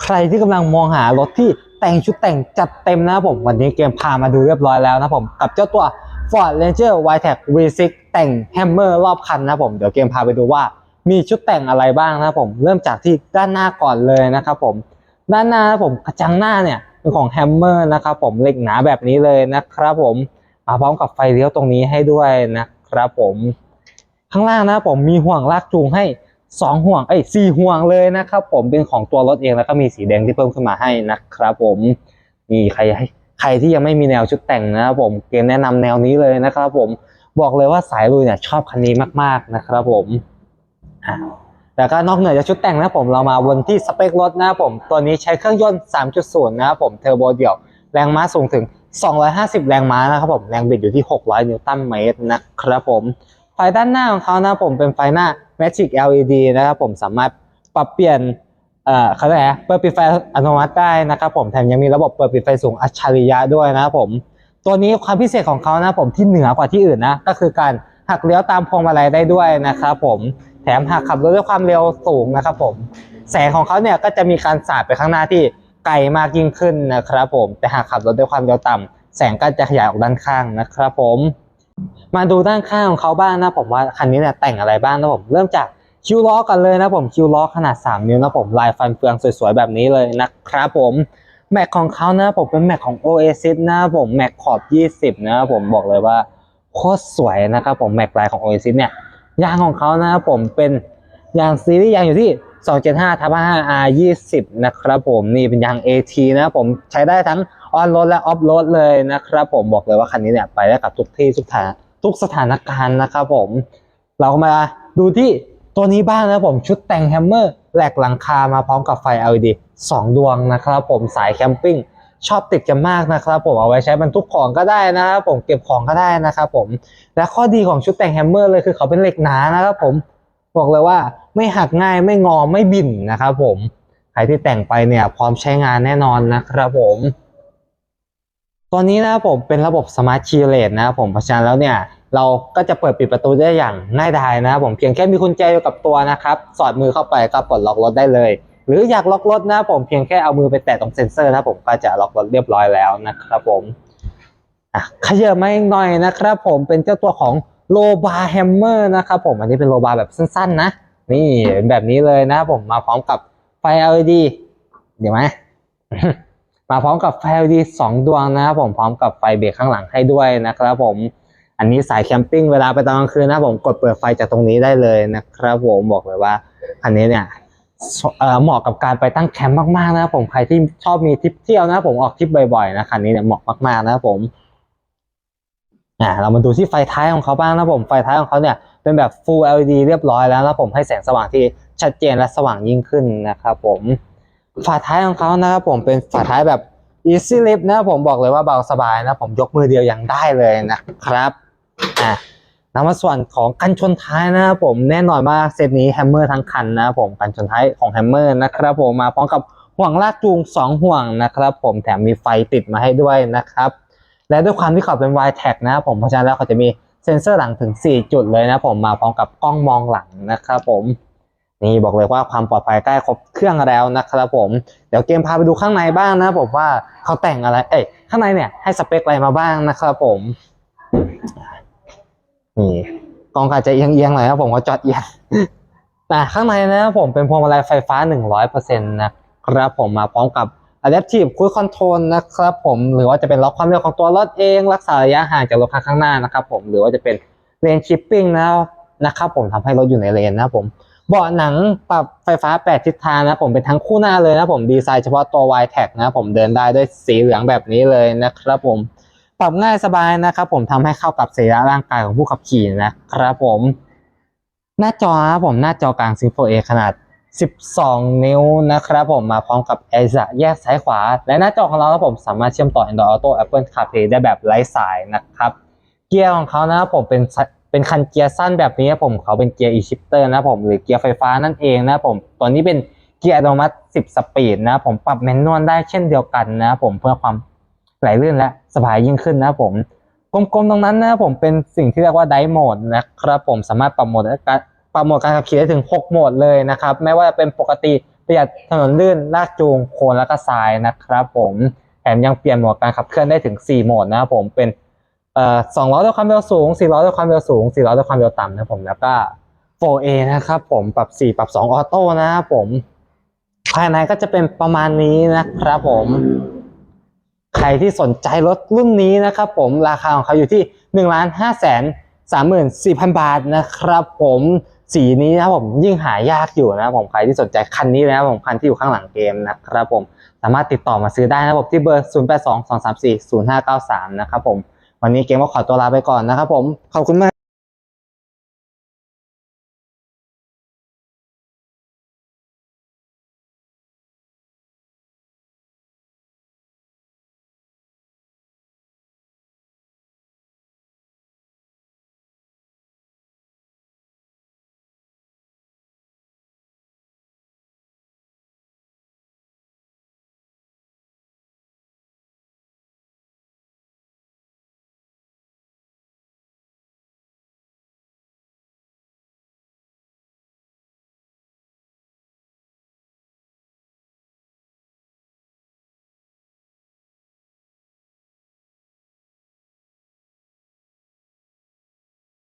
ใครที่กำลังมองหารถที่แต่งชุดแต่งจัดเต็มนะผม วันนี้เกมพามาดูเรียบร้อยแล้วนะผม กับเจ้าตัว Ford Ranger w i t e c V6 แต่ง Hammer รอบคันนะผม เดี๋ยวเกมพาไปดูว่ามีชุดแต่งอะไรบ้างนะผม เริ่มจากที่ด้านหน้าก่อนเลยนะครับผม ด้านหน้านะผมกระจังหน้าเนี่ยเป็นของ Hammer นะครับผมเหล็กหนาแบบนี้เลยนะครับผมมาพร้อมกับไฟเลี้ยวตรงนี้ให้ด้วยนะครับผม ข้างล่างนะผมมีห่วงลากจูงให้ สองห่วงเอ้ยสี่ห่วงเลยนะครับผมเป็นของตัวรถเองแล้วก็มีสีแดงที่เพิ่มขึ้นมาให้นะครับผมนี่ใครให้ใครที่ยังไม่มีแนวชุดแต่งนะครับผมเกมแนะนำแนวนี้เลยนะครับผมบอกเลยว่าสายลุยเนี่ยชอบคันนี้มากๆนะครับผมอะแต่ก็นอกเหนือจากชุดแต่งนะผมเรามาวนที่สเปครถนะครับผมตัวนี้ใช้เครื่องยนต์ 3.0 นะครับผมเทอร์โบเดี่ยว แรงม้าสูงถึง 250 แรงม้านะครับผมแรงบิดอยู่ที่ 600 นิวตันเมตรนะครับผม ไฟด้านหน้าของเขานะผมเป็นไฟหน้า Magic LED นะครับผมสามารถปรับเปลี่ยนเอ่อเขาเรียกอะไรเปิดปิดไฟอัตโนมัติได้นะครับผมแถมยังมีระบบเปิดปิดไฟสูงอัจฉริยะด้วยนะครับผมตัวนี้ความพิเศษของเขานะผมที่เหนือกว่าที่อื่นนะก็คือการหักเลี้ยวตามพวงมาลัยได้ด้วยนะครับผมแถมหากขับรถด้วยความเร็วสูงนะครับผมแสงของเขาเนี่ยก็จะมีการสาดไปข้างหน้าที่ไกลมากยิ่งขึ้นนะครับผมแต่หากขับรถด้วยความเร็วต่ำแสงก็จะขยายออกด้านข้างนะครับผม มาดูด้านข้างของเขาบ้างนะผมว่าคันนี้เนี่ยแต่งอะไรบ้างนะผมเริ่มจากคิวล้อกันเลยนะผมคิวล้อขนาด 3 นิ้วนะผมลายฟันเฟืองสวยๆแบบนี้เลยนะครับผมแม็กของเขานะผมเป็นแม็กของ Oasis นะผมแม็กขอบ 20 นะผมบอกเลยว่าโคตรสวยนะครับผมแม็กลายของ Oasis เนี่ยยางของเขานะผมเป็นยางซีรีส์ยางอยู่ที่ 275ทับ5 R 20นะครับผมนี่เป็นยาง AT นะผมใช้ได้ทั้งออนโรดและออฟโรดเลยนะครับผมบอกเลยว่าคันนี้เนี่ยไปได้กับทุกที่ทุกทางทุกสถานการณ์นะครับผม เรามาดูที่ตัวนี้บ้างนะผมชุดแต่งแฮมเมอร์แหลกหลังคามาพร้อมกับไฟ LED 2 ดวงนะครับผมสายแคมปิ้งชอบติดกันมากนะครับผมเอาไว้ใช้บรรทุกของก็ได้นะครับผมเก็บของก็ได้นะครับผมและข้อดีของชุดแต่งแฮมเมอร์เลยคือเขาเป็นเหล็กหนานะครับผมบอกเลยว่า ไม่หักง่ายไม่งอไม่บิ่นนะครับผมใครที่แต่งไปเนี่ยพร้อมใช้งานแน่นอนนะครับผมตัวนี้นะครับผมเป็นระบบ Smart Key Rate นะครับผมเพราะฉะนั้นแล้วเนี่ยเราก็จะเปิดปิดประตูได้อย่างง่ายดายนะครับผมเพียงแค่มีกุญแจอยู่กับตัวนะครับ สอดมือเข้าไปก็ปลดล็อกรถได้เลย หรืออยากล็อกรถนะครับผมเพียงแค่เอามือไปแตะตรงเซ็นเซอร์นะครับผมก็จะล็อกรถเรียบร้อยแล้วนะครับผมอะขยับมาอีกหน่อยนะครับ ผมเป็นเจ้าตัวของโลบาแฮมเมอร์นะครับผมอันนี้เป็นโลบาแบบสั้นๆนะ นี่เป็นแบบนี้เลยนะครับผมมาพร้อมกับไฟ LED เดี๋ยวไหมมาพร้อมกับไฟ LED สองดวงนะครับผมพร้อมกับไฟเบรกข้างหลังให้ด้วยนะครับผมอันนี้สายแคมปิ้งเวลาไปตอนกลางคืนนะผมกดเปิดไฟจากตรงนี้ได้เลยนะครับผมบอกเลยว่าอันนี้เนี่ยเหมาะกับการไปตั้งแคมป์มากๆนะครับผมใครที่ชอบมีทริปเที่ยวนะผมออกทริปบ่อยๆนะคันนี้เนี่ยเหมาะมากๆนะครับผมอ่าเรามาดูที่ไฟท้ายของเขาบ้างนะผมไฟท้ายของเขาเนี่ย เป็นแบบ Full LED เรียบร้อยแล้วนะผมให้แสงสว่างที่ชัดเจนและสว่างยิ่งขึ้นนะครับผมฝาท้ายของเขานะครับผมเป็นฝาท้ายแบบ easy lift นะผมบอกเลยว่าเบาสบายนะผมยกมือเดียวยังได้เลยนะครับอะนำมาส่วนของกันชนท้ายนะครับผมแน่นอนว่าเซตนี้แฮมเมอร์ทั้งคันนะครับผมกันชนท้ายของแฮมเมอร์นะครับผมมาพร้อมกับห่วงลากจูง 2 ห่วงนะครับผมแถมมีไฟติดมาให้ด้วยนะครับ และด้วยความที่เขาเป็น y t a g นะครับผมเพราะฉะนั้นแล้วเขาจะมี เซ็นเซอร์หลังถึง 4 จุดเลยนะผมมาพร้อมกับกล้องมองหลังนะครับผมนี่บอกเลยว่าความปลอดภัยใกล้ครบเครื่องแล้วนะครับผมเดี๋ยวเกมพาไปดูข้างในบ้างนะผมว่าเขาแต่งอะไร เอ้ยข้างในเนี่ยให้สเปคอะไรมาบ้างนะครับผมนี่กล้องอาจจะเอียงๆหน่อยนะครับผมก็จอดเอียงแต่ข้างในนะครับผมเป็นพวงมาลัยไฟฟ้า 100%นะครับผมมาพร้อมกับ Adaptive Cruise Control นะครับผมหรือว่าจะเป็นล็อกความเร็วของตัวรถเอง รักษาระยะห่างจากรถคันข้างหน้านะครับผมหรือว่าจะเป็นเลนชิปปิ้งนะครับผมทำให้รถอยู่ในเลนนะผมเบาะหนังปรับไฟฟ้า 8 ทิศทางนะผมเป็นทั้งคู่หน้าเลยนะผมดีไซน์เฉพาะตัว y t a g นะผมเดินได้ด้วยสีเหลืองแบบนี้เลยนะครับผมปรับง่ายสบายนะครับผมทำให้เข้ากับสรีระร่างกายของผู้ขับขี่นะครับผม หน้าจอนะครับผมหน้าจอกลาง Simple A ขนาด 12 นิ้วนะครับผมมาพร้อมกับ a i s a แยกซ้ายขวา และหน้าจอของเราครับผมสามารถเชื่อมต่อ Android Auto Apple CarPlay ได้แบบไร้สายนะครับ เกียร์ของเขานะครับผมเป็นเป็นคันเกียร์สั้นแบบนี้ครับผมเขาเป็นเกียร์ e-shifter นะผมหรือเกียร์ไฟฟ้านั่นเองนะผมตัวนี้เป็นเกียร์อัตโนมัติ 10 สปีดนะผมปรับแมนนวลได้เช่นเดียวกันนะผมเพื่อความไหลลื่นและสบายยิ่งขึ้นนะผมกลมๆตรงนั้นนะผมเป็นสิ่งที่เรียกว่าไดโหมดนะครับผมสามารถปรับโหมดการ ปรับโหมดการขับขี่ได้ถึง 6 โหมดเลยนะครับ ไม่ว่าจะเป็นปกติประหยัดถนนลื่นลากจูงโคนและก็ทรายนะครับผมแถมยังเปลี่ยนโหมดการขับเคลื่อนได้ถึง 4 โหมดนะครับผมเป็นเอ่อ2ล้อด้วยความเร็วสูง4ล้อด้วยความเร็วสูง4ล้อด้วยความเร็วต่ำนะครับผมแล้วก็ 4A นะครับผมปรับ 4 ปรับ 2 ออโต้นะครับผม ภายในก็จะเป็นประมาณนี้นะครับผมใครที่สนใจรถรุ่นนี้นะครับผมราคาของเขาอยู่ที่1นึ่งล้านห้าแสนสามหมื่นสี่พันบาทนะครับผม สีนี้นะครับผมยิ่งหายากอยู่นะครับผมใครที่สนใจคันนี้นะครับผมคันที่อยู่ข้างหลังเกมนะครับผมสามารถติดต่อมาซื้อได้นะครับผมที่เบอร์ 0 8 2 2 3 4 0 5 9 3 นะครับผม วันนี้เกมก็ขอตัวลาไปก่อนนะครับผม ขอบคุณมาก